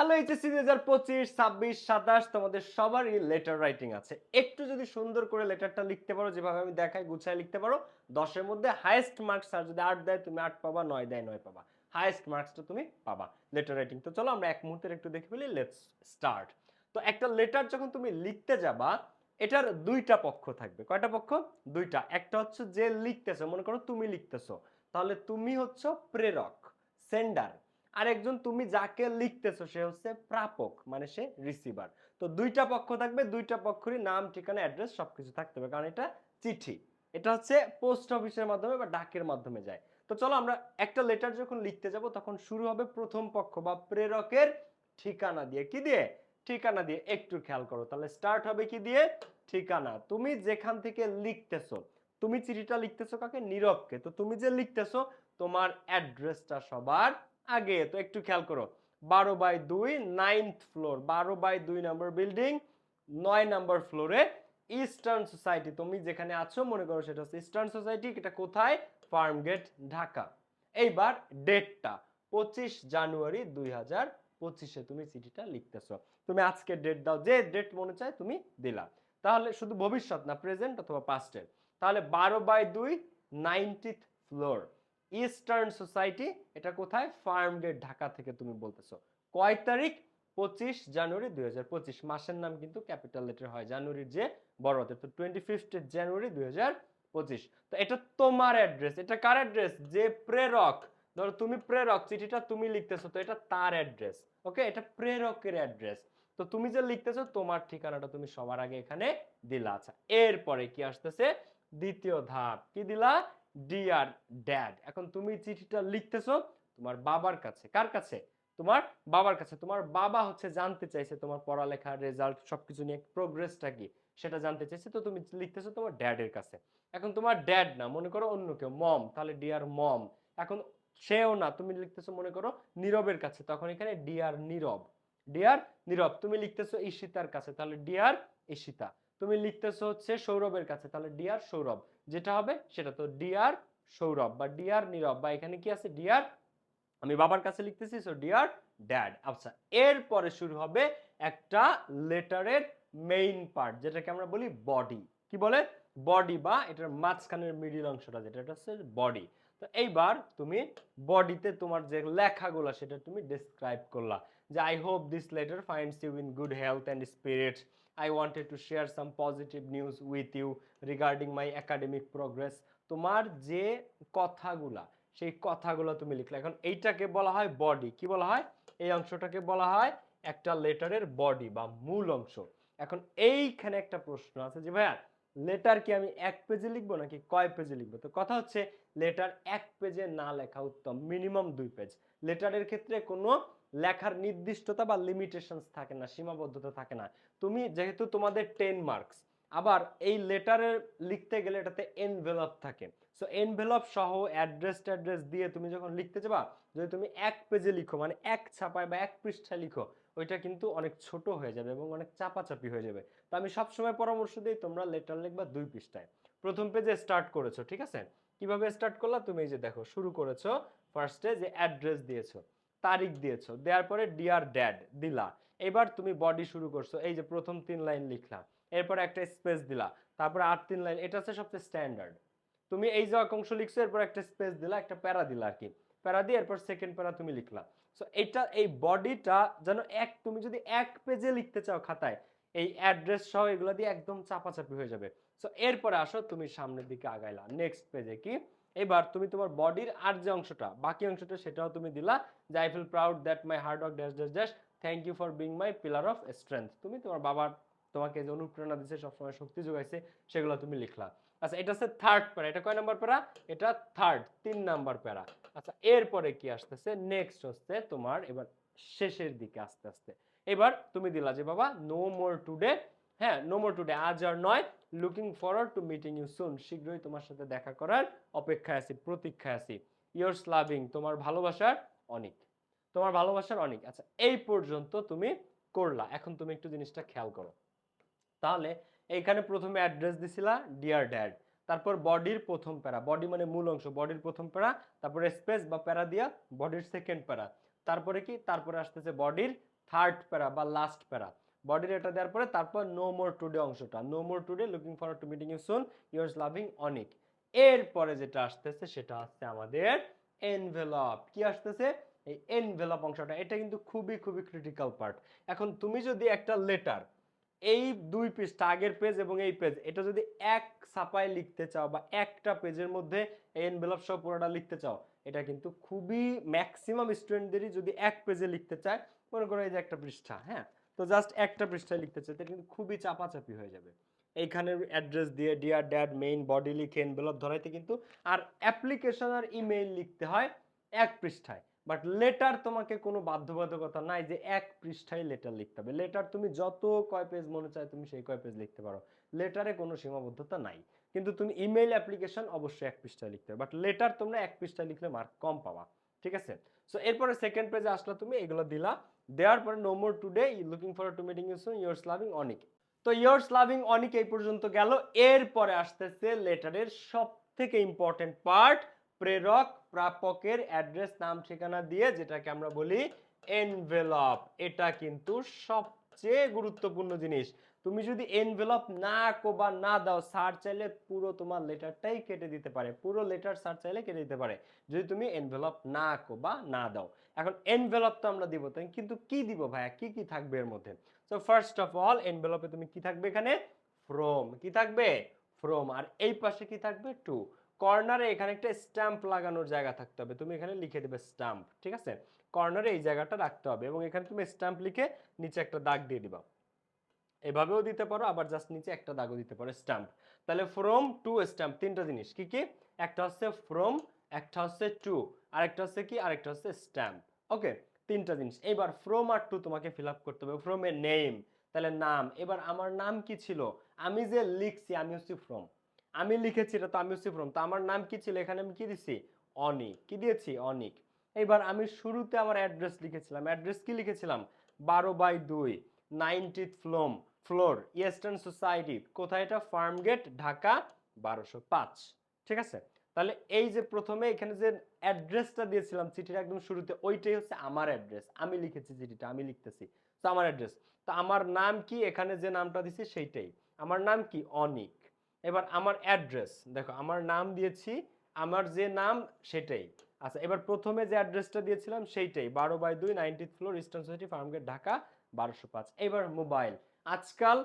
Hello HSC দুই হাজার পঁচিশ, ছাব্বিশ, সাতাশ, তোমাদের সবারই লেটার রাইটিং আছে। একটু যদি সুন্দর করে লেটারটা লিখতে পারো, যেভাবে আমি দেখাই, গুছায় লিখতে পারো, দশের মধ্যে হাইয়েস্ট মার্কস আর যদি আট দেয়, তুমি আট পাবা, নয় দেয়, নয় পাবা। হাইয়েস্ট মার্কসটা তুমি পাবা। লেটার রাইটিং তো চলো আমরা এক মুহূর্তের একটু দেখে ফেলি লেটস স্টার্ট তো একটা লেটার যখন তুমি লিখতে যাবা, এটার দুইটা পক্ষ থাকবে। কয়টা পক্ষ? দুইটা। একটা হচ্ছে যে লিখতেছো, মনে করো তুমি লিখতেছো। তাহলে তুমি হচ্ছে প্রেরক সেন্ডার আর একজন তুমি যাকে লিখতেছো, সে হচ্ছে প্রাপক মানে সে রিসিভার তো দুইটা পক্ষ থাকবে, দুইটা পক্ষেরই নাম, ঠিকানা অ্যাড্রেস সবকিছু থাকতে হবে, কারণ এটা চিঠি। এটা হচ্ছে পোস্ট অফিসের মাধ্যমে বা ডাকের মাধ্যমে যায়। তো চলো আমরা একটা লেটার যখন লিখতে যাব, তখন শুরু হবে প্রথম পক্ষ বা প্রেরকের ঠিকানা দিয়ে। কি দিয়ে? ঠিকানা দিয়ে। একটু খেয়াল করো। তাহলে স্টার্ট হবে কি দিয়ে? ঠিকানা। তুমি যেখান থেকে লিখতেছো, তুমি চিঠিটা লিখতেছো কাকে? নীরবকে। তো তুমি যে লিখতেছো, তোমার অ্যাড্রেসটা সবার আগে, তো একটু খেয়াল করো। বারো বাই দুই নাইনথ ফ্লোর বারো বাই দুই নম্বর বিল্ডিং নয় নম্বর ফ্লোরে ইস্টার্ন সোসাইটি তুমি যেখানে আছো, মনে করো সেটা হচ্ছে ইস্টার্ন সোসাইটি এটা কোথায়? ফার্ম গেট ঢাকা। এইবার ডেটটা পঁচিশ জানুয়ারি দুই হাজার পঁচিশে তুমি চিঠিটা লিখতেছো। তুমি আজকে ডেট দাও, যে ডেট মনে চায় তুমি দিলা। তাহলে শুধু ভবিষ্যৎ না প্রেজেন্ট অথবা পাস্টের তাহলে বারো বাই দুই নাইনটিথ ফ্লোর ইস্টার্ন সোসাইটি এটা কোথায়? ফার্ম গেট ঢাকা থেকে তুমি বলতেছো। কয় তারিখ? পঁচিশ জানুয়ারি দুই হাজার পঁচিশ। মাসের নাম কিন্তু ক্যাপিটাল লেটার হয় জানুয়ারির যে বড় তো টোয়েন্টি জানুয়ারি দুই হাজার পঁচিশ। তো এটা তোমার অ্যাড্রেস এটা কার অ্যাড্রেস যে প্রেরক। ধরো তুমি প্রেরক, চিঠিটা তুমি লিখতেছো, তো এটা তার অ্যাড্রেস ওকে এটা প্রেরকের অ্যাড্রেস তো তুমি যে লিখতেছো, তোমার ঠিকানাটা তুমি সবার আগে এখানে দিলা। আচ্ছা এরপরে কি আসতেছে? দ্বিতীয় ধাপ। কি দিলা? ডিয়ার ড্যাড এখন তুমি চিঠিটা লিখতেছো তোমার বাবার কাছে। কার কাছে? তোমার বাবার কাছে। তোমার বাবা হচ্ছে জানতে চাইছে তোমার পড়ালেখার রেজাল্ট সবকিছু নিয়ে প্রোগ্রেসটা কি? সেটা জানতে চাইছে, তো তুমি লিখতেছো তোমার ড্যাডের কাছে। এখন তোমার ড্যাড না, মনে করো অন্য কেউ মম তাহলে ডিয়ার মম এখন সেও না, তুমি লিখতেছো মনে করো নীরবের কাছে, তখন এখানে ডিয়ার নীরব। ডিয়ার নীরব, তুমি লিখতেছো ঈশিতার কাছে, তাহলে ডিয়ার ঈশিতা। তুমি লিখতেছো হচ্ছে সৌরভের কাছে, তাহলে ডিয়ার সৌরভ, যেটা হবে সেটা তো ডিয়ার সৌরভ বা ডিয়ার নীরব বা এখানে কি আছে? ডিয়ার, আমি বাবার কাছে লিখতেছি সো ডিয়ার ড্যাড। আচ্ছা এরপরে শুরু হবে একটা লেটারের মেইন পার্ট যেটাকে আমরা বলি বডি কি বলে? বডি বা এটার মাঝখানের মিডিল অংশটা, যেটা এটা হচ্ছে বডি তো এইবার তুমি বডিতে তোমার যে লেখাগুলো, সেটা তুমি ডিসক্রাইব করলা যে I hope this letter finds you in good health and spirit I wanted to share some positive news with you regarding my academic progress তোমার যে কথাগুলা, সেই কথাগুলো তুমি লিখলে। এখন এইটাকে বলা হয় বডি কি বলা হয়? এই অংশটাকে বলা হয় একটা লেটারের বডি বা মূল অংশ। এখন এইখানে একটা প্রশ্ন আছে যে, ভাইয়া লেটার কি আমি এক পেজে লিখব নাকি কয় পেজে লিখব? তো কথা হচ্ছে লেটার এক পেজে না লেখা উত্তম মিনিমাম দুই পেজ লেটারের ক্ষেত্রে কোনো লেখার নির্দিষ্টতা বা লিমিটেশনস থাকে না, সীমাবদ্ধতা থাকে না। তুমি যেহেতু তোমাদের টেন মার্কস আবার এই লেটারের লিখতে গেলে এটাতে এনভেলপ থাকে। সো এনভেলপ সহ অ্যাড্রেস ট্যাড্রেস দিয়ে তুমি যখন লিখতে যাবা, যদি তুমি এক পেজে লিখো মানে এক ছাপায় বা এক পৃষ্ঠায় লিখো, ওইটা কিন্তু অনেক ছোট হয়ে যাবে এবং অনেক চাপাচাপি হয়ে যাবে। তো আমি সবসময় পরামর্শ দিই তোমরা লেটার লিখবা দুই পৃষ্ঠায়। প্রথম পেজে স্টার্ট করেছ, ঠিক আছে? কীভাবে স্টার্ট করলা? তুমি এই যে দেখো, শুরু করেছ ফার্স্টে যে অ্যাড্রেস দিয়েছ। তারিখ দিয়েছ। দেওয়ার পরে ডিয়ার ড্যাড দিলা। এবার তুমি বডি শুরু করছ। এই যে প্রথম তিন লাইন লিখলা। এরপর একটা স্পেস দিলা। তারপরে আর তিন লাইন। এটা হচ্ছে সবচেয়ে স্ট্যান্ডার্ড তুমি এই যে অংশ লিখছো, এরপর একটা স্পেস দিলা, একটা প্যারা দিলা আর কি। প্যারা দিয়ে এরপর সেকেন্ড প্যারা তুমি লিখলা। সো এটা, এই বডিটা যেন এক, তুমি যদি এক পেজে লিখতে চাও খাতায়, এই অ্যাড্রেস সহ এগুলো দিয়ে একদম চাপাচাপি হয়ে যাবে। সো এরপরে আসো, তুমি সামনের দিকে আগাইলা। নেক্সট পেজে কি? এবার তুমি তোমার বডির আর যে অংশটা, বাকি অংশটা সেটাও তুমি দিলা, যে I feel proud that my hard work dash dash dash thank you for being my pillar of strength তুমি তোমার বাবার তোমাকে যে অনুপ্রেরণা দিচ্ছে সবসময় শক্তি যোগাইছে, সেগুলো তুমি লিখলা। আচ্ছা এটা হচ্ছে থার্ড প্যারা। এটা কয় নাম্বার প্যারা? এটা থার্ড তিন নাম্বার প্যারা। আচ্ছা এরপরে কি আসতেছে? নেক্সট হচ্ছে তোমার এবার শেষের দিকে আস্তে আস্তে। এবার তুমি দিলা যে, বাবা নো মোর টুডে হ্যাঁ নো মোর টুডে আজ আর নয় looking forward to meeting you soon শীঘ্রই তোমার সাথে দেখা করার অপেক্ষায় আছি, প্রতীক্ষায় আছি। ইয়ার্স লাভিং তোমার ভালোবাসার অনেক। তোমার ভালোবাসার অনেক। আচ্ছা এই পর্যন্ত তুমি করলা। এখন তুমি একটু জিনিসটা খেয়াল করো। তাহলে এইখানে প্রথমে অ্যাড্রেস দিছিলা ডিয়ার ড্যাড তারপর বডির প্রথম প্যারা। বডি মানে মূল অংশ। বডির প্রথম প্যারা, তারপরে স্পেস বা প্যারা দিয়া বডির সেকেন্ড প্যারা। তারপরে কি? তারপরে আসতেছে বডির থার্ড প্যারা বা লাস্ট প্যারা। বডির এটা দেওয়ার পরে তারপর নো মোর টুডে অংশটা। No more today looking for to meeting you soon yours loving Anik. এরপরে যেটা আসতেছে, সেটা আসছে আমাদের এনভেলপ কি আসতেছে? এই এনভেলপ অংশটা। এটা কিন্তু খুবই খুবই ক্রিটিক্যাল পার্ট এখন তুমি যদি একটা লেটার এই দুই পৃষ্ঠা, আগের পেজ এবং এই পেজ এটা যদি এক ছাপায় লিখতে চাও বা একটা পেজের মধ্যে এই এনভেলপ সহ পুরোটা লিখতে চাও, এটা কিন্তু খুবই ম্যাক্সিমাম স্টুডেন্টদেরই যদি এক পেজে লিখতে চায়, মনে করো এই যে একটা পৃষ্ঠা হ্যাঁ? তো জাস্ট একটা পৃষ্ঠায় লিখতে চাই কিন্তু খুবই চাপাচাপি হয়ে যাবে। এইখানে অ্যাড্রেস দিয়ে ডিয়ার ড্যাড মেইন বডি লিখে এনভেলপ ধরাইতে কিন্তু আর অ্যাপ্লিকেশন আর ইমেইল লিখতে হয় এক পৃষ্ঠায়। বাট লেটার তোমাকে কোনো বাধ্যবাধকতা নাই যে এক পৃষ্ঠায় লেটার লিখতে হবে। লেটার তুমি যত কয় পেজ মনে চায় তুমি সেই কয় পেজ লিখতে পারো। লেটারে কোনো সীমাবদ্ধতা নাই। কিন্তু তুমি ইমেইল অ্যাপ্লিকেশন অবশ্যই এক পৃষ্ঠায় লিখতে হবে। বাট লেটার তোমরা এক পৃষ্ঠায় লিখলে মার্ক কম পাবা। ঠিক আছে? সো এরপরে সেকেন্ড পেজে আসলে তুমি, এগুলো দিলা। দেওয়ার পরে no more today looking for to meeting you soon yours loving Anik. তো ইয়ার্স লাভিং অনিক এই পর্যন্ত গেল। এরপরে আসতেছে লেটারের সব থেকে ইম্পর্টেন্ট পার্ট প্রেরক, প্রাপকের অ্যাড্রেস নাম, ঠিকানা দিয়ে যেটাকে আমরা বলি এনভেলপ এটা কিন্তু সবচেয়ে গুরুত্বপূর্ণ জিনিস। তুমি যদি এনভেলপ না কো বা না দাও স্যার চাইলে পুরো তোমার লেটারটাই কেটে দিতে পারে। পুরো লেটার স্যার চাইলে কেটে দিতে পারে। যদি তুমি এনভেলপ না কো বা না দাও। এখন এনভেলপ তো আমরা দিব, তাই কিন্তু কি দিব ভাইয়া? কি কি থাকবে এর মধ্যে? সো ফার্স্ট অফ অল এনভেলপে তুমি কি থাকবে এখানে? ফ্রম কি থাকবে? ফ্রম আর এই পাশে কি থাকবে? টু কর্নারে এখানে একটা স্ট্যাম্প লাগানোর জায়গা থাকতে হবে। তুমি এখানে লিখে দেবে স্ট্যাম্প ঠিক আছে? কর্নারে এই জায়গাটা রাখতে হবে এবং এখানে তুমি স্ট্যাম্প লিখে নিচে একটা দাগ দিয়ে দিবা। এভাবেও দিতে পারো, আবার জাস্ট নিচে একটা দাগও দিতে পারো স্ট্যাম্প তাহলে ফ্রম টু স্ট্যাম্প তিনটা জিনিস, কি কি? একটা হচ্ছে ফ্রম একটা হচ্ছে টু আরেকটা হচ্ছে কি? আরেকটা হচ্ছে স্ট্যাম্প ওকে তিনটা জিনিস। এবার ফ্রম আর টু তোমাকে ফিল করতে হবে ফ্রম এ নেম তাহলে নাম। এবার আমার নাম কি ছিল? আমি যে লিখছি, আমি হচ্ছি ফ্রম আমি লিখেছি এটা তো আমি হচ্ছি ফ্রম তো আমার নাম কি ছিল? এখানে আমি কি দিছি? অনিক। কি দিয়েছি? অনিক। এবার আমি শুরুতে আমার অ্যাড্রেস লিখেছিলাম। অ্যাড্রেস কি লিখেছিলাম? বারো বাই দুই নাইনটিথ ফ্লোম ফ্লোর, ইয়েস্টার্ন সোসাইটি, কোথায় এটা? ফার্ম গেট ঢাকা, বারোশো পাঁচ। ঠিক আছে? তাহলে এই যে প্রথমে এখানে যে অ্যাড্রেসটা দিয়েছিলাম চিঠির একদম শুরুতে, ওইটাই হচ্ছে আমার অ্যাড্রেস। আমি লিখেছি চিঠিটা, আমি লিখতেছি। তো আমার অ্যাড্রেস। তো আমার নাম কি? এখানে যে নামটা দিছি সেইটাই। আমার নাম কি? অনিক। এবার আমার অ্যাড্রেস। দেখো, আমার নাম দিয়েছি, আমার যে নাম সেটাই। আচ্ছা এবার প্রথমে যে অ্যাড্রেসটা দিয়েছিলাম সেইটাই। বারো বাই দুই, nineteenth floor, eastern society, Farmgate, Dhaka বারোশো পাঁচ। এবার মোবাইল। আজকাল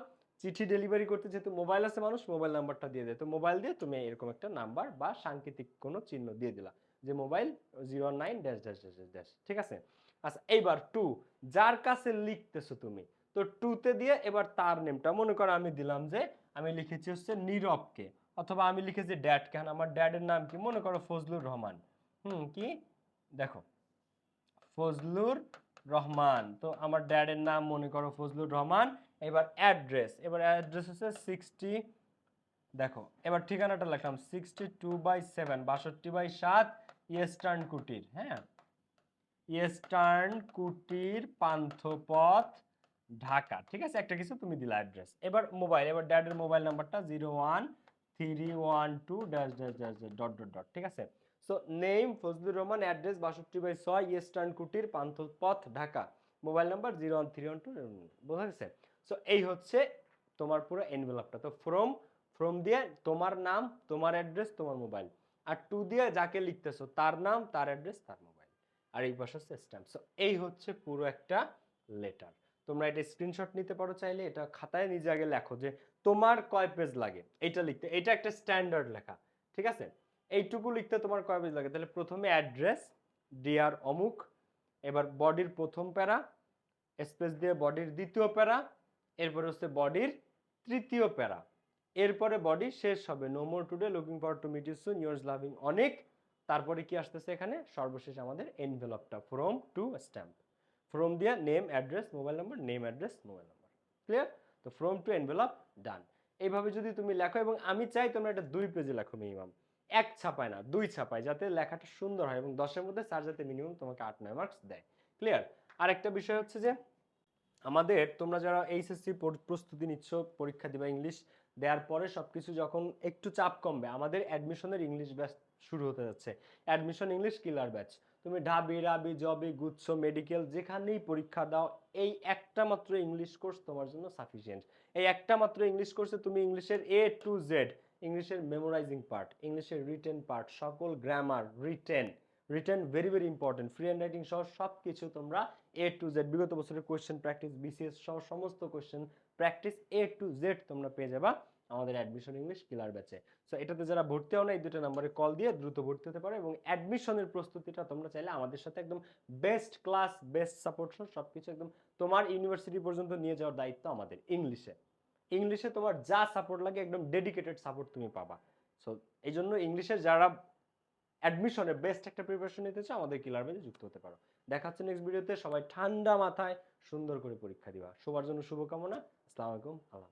চিঠি ডেলিভারি করতে যেহেতু মোবাইল আছে মানুষ, মোবাইল নাম্বারটা দিয়ে দেয় তো মোবাইল দিয়ে তুমি এরকম একটা নাম্বার বা সাংকেতিক কোনো চিহ্ন দিয়ে দিলা যে mobile zero nine dash dash dash dash. ঠিক আছে? আচ্ছা এইবার টু। যার কাছে লিখতেছো তুমি, তো টুতে দিয়ে এবার তার নেমটা। মনে করো আমি দিলাম যে আমি লিখেছি হচ্ছে নীরবকে, অথবা আমি লিখেছি ড্যাডকে। আমার ড্যাডের নাম কি? মনে করো ফজলুর রহমান। হুম, কি? দেখো। ফজলুর রহমান। তো আমার ড্যাডের নাম মনে করো ফজলুর রহমান। এবার অ্যাড্রেস এবার অ্যাড্রেস হচ্ছে সিক্সটি দেখো, এবার ঠিকানাটা লিখলাম সিক্সটি টু বাই সেভেন বাষট্টি বাই সাত, ইয়েস্টার্ন কুটির হ্যাঁ? ইয়েস্টার্ন কুটির, পান্থপথ, ঢাকা, ঠিক আছে? একটা কিছু তুমি দিলা অ্যাড্রেস এবার মোবাইল এবার ড্যাডের মোবাইল নাম্বারটা zero one three one two dash dash dash dot dot dot ঠিক আছে? So name Fazlur Rahman address বাষট্টি বাই ছয় eastern Kutir Panthapath, Dhaka. Mobile number zero one three one two বোঝা গেছে? সো এই হচ্ছে তোমার পুরো এনভেলপটা তো ফ্রম ফ্রম দিয়ে তোমার নাম, তোমার অ্যাড্রেস তোমার মোবাইল আর টু দিয়ে যাকে লিখতেছো, তার নাম, তার অ্যাড্রেস তার মোবাইল আর এই পাশে হচ্ছে স্ট্যাম্প সো এই হচ্ছে পুরো একটা লেটার তোমরা এটা স্ক্রিনশট নিতে পারো চাইলে, এটা খাতায় নিজে আগে লেখো যে তোমার কয় পেজ লাগে। এটা লিখতে। এটা একটা স্ট্যান্ডার্ড লেখা। ঠিক আছে? এইটুকু লিখতে তোমার কয় পেজ লাগে? তাহলে প্রথমে অ্যাড্রেস ডিআর অমুক, এবার বডির প্রথম প্যারা স্পেস দিয়ে বডির দ্বিতীয় প্যারা, এরপরে হচ্ছে বডির তৃতীয় প্যারা। এরপরে বডি শেষ হবে। No more today looking for to meet you soon yours loving Anik. তারপরে কি আসতেছে এখানে? সর্বশেষ আমাদের এনভেলপটা ফ্রম টু স্ট্যাম্প ফ্রম দিয়ে name address mobile number name address mobile number clear তো ফ্রম টু এনভেলপ ডান এইভাবে যদি তুমি লেখো এবং আমি চাই তোমরা এটা দুই পেজে লেখো মিনিমাম এক ছাপায় না, দুই ছাপায় যাতে লেখাটা সুন্দর হয় এবং দশের মধ্যে স্যার যাতে মিনিমাম তোমাকে আট, নয় মার্কস দেয়। ক্লিয়ার আরেকটা বিষয় হচ্ছে যে, আমাদের তোমরা যারা এইচএসসি প্রস্তুতি নিচ্ছ, পরীক্ষা দিবা ইংলিশ দেওয়ার পরে সব কিছু যখন একটু চাপ কমবে, আমাদের অ্যাডমিশনের ইংলিশ ব্যাচ শুরু হতে যাচ্ছে। অ্যাডমিশন ইংলিশ কিলার ব্যাচ তুমি ঢাবি, রাবি, জবি, গুচ্ছ মেডিকেল যেখানেই পরীক্ষা দাও, এই একটা মাত্র ইংলিশ কোর্স তোমার জন্য সাফিসিয়েন্ট এই একটা মাত্র ইংলিশ কোর্সে তুমি ইংলিশের এ টু জেড ইংলিশের মেমোরাইজিং পার্ট ইংলিশের রিটেন পার্ট সকল grammar written written very very important free handwriting সহ সব কিছু তোমরা এ টু জেড বিগত বছরের কোয়েশ্চেন প্র্যাকটিস বিসিএস সহ সমস্ত question practice A to Z তোমরা পেয়ে যাবা আমাদের অ্যাডমিশন ইংলিশ কিলার ব্যাচে সো এটাতে যারা ভর্তি হও না, এই দুটো নাম্বারে কল দিয়ে দ্রুত ভর্তি হতে পারো এবং অ্যাডমিশনের প্রস্তুতিটা তোমরা চাইলে আমাদের সাথে একদম বেস্ট ক্লাস বেস্ট সাপোর্ট সহ সব কিছু একদম তোমার ইউনিভার্সিটি পর্যন্ত নিয়ে যাওয়ার দায়িত্ব আমাদের ইংলিশে ইংলিশে তোমার যা সাপোর্ট লাগে, একদম ডেডিকেটেড সাপোর্ট তুমি পাবা। সো এই জন্য ইংলিশে যারা অ্যাডমিশনে বেস্ট একটা প্রিপারেশন নিতে চাও, আমাদের কিলার বেজে যুক্ত হতে পারো। দেখা হচ্ছে নেক্সট ভিডিওতে সবাই ঠান্ডা মাথায় সুন্দর করে পরীক্ষা দিবা। সবার জন্য শুভকামনা, আসসালামু আলাইকুম, আল্লাহ।